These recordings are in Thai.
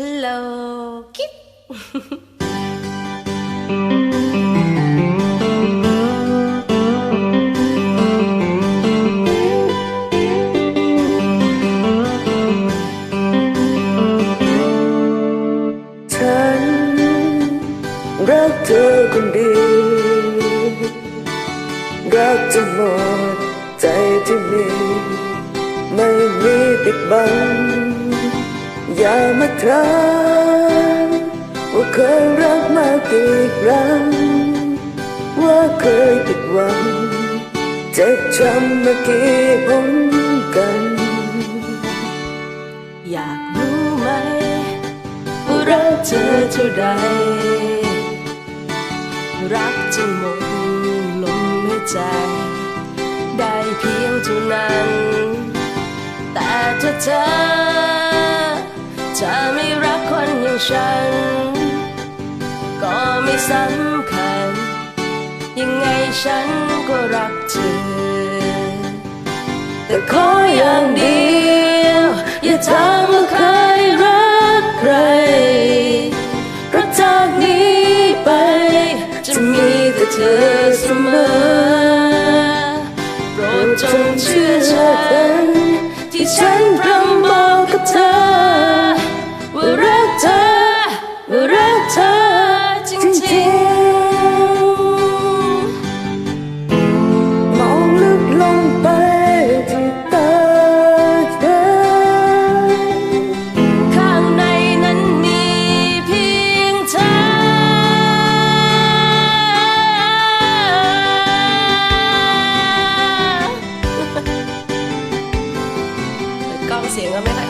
ฮัลโหลกิ๊บฉันรักเธอคนเดียวรักจนหมดใจที่มี ไม่มีปิดบัง อย่ามาถามว่าเคยรักมากี่ครั้ง ว่าเคยผิดหวังเจ็บช้ำมากี่หนกัน อยากรู้ไหมว่ารักเธอเท่าใด รักจนหมดลมหายใจ ได้เพียงเท่านั้น แต่ถ้าเธอ ธอไม่รักคนอย่างฉัน ก็ไม่สำคัญ ยังไงฉันก็รักเธอ แต่ขออย่างเดียว อย่าทำ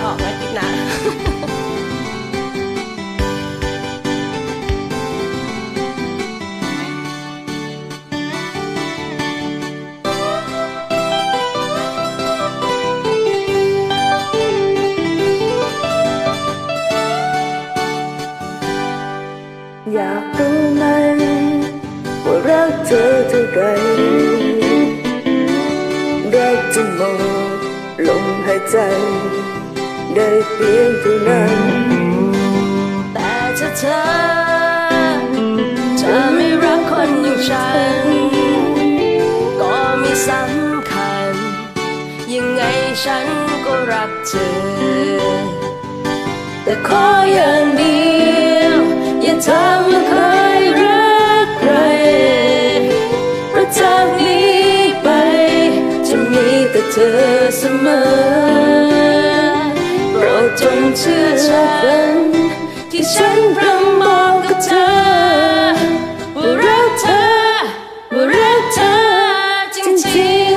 อออกนะกิ๊บนะอยากรู้ไหมว่ารักเธอเท่าไรรักจนหมดลมหายใจ ได้เพียงเท่านั้น แต่ถ้าเธอจะไม่รักคนอย่างฉัน ก็ไม่สำคัญ ยังไงฉันก็รักเธอ แต่ขออย่างเดียวอย่าถามว่าเคยรักใครเพราะจากนี้ไปจะมีแต่เธอเสมอ จงเชื่อฉัน ที่ฉันรำมองกับเธอว่ารักเธอว่ารักเธอจริง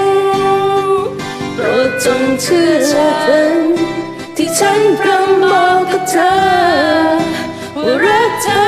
ๆโปรดจงเชื่อฉัน ที่ฉันรำมองกับเธอว่ารักเธอ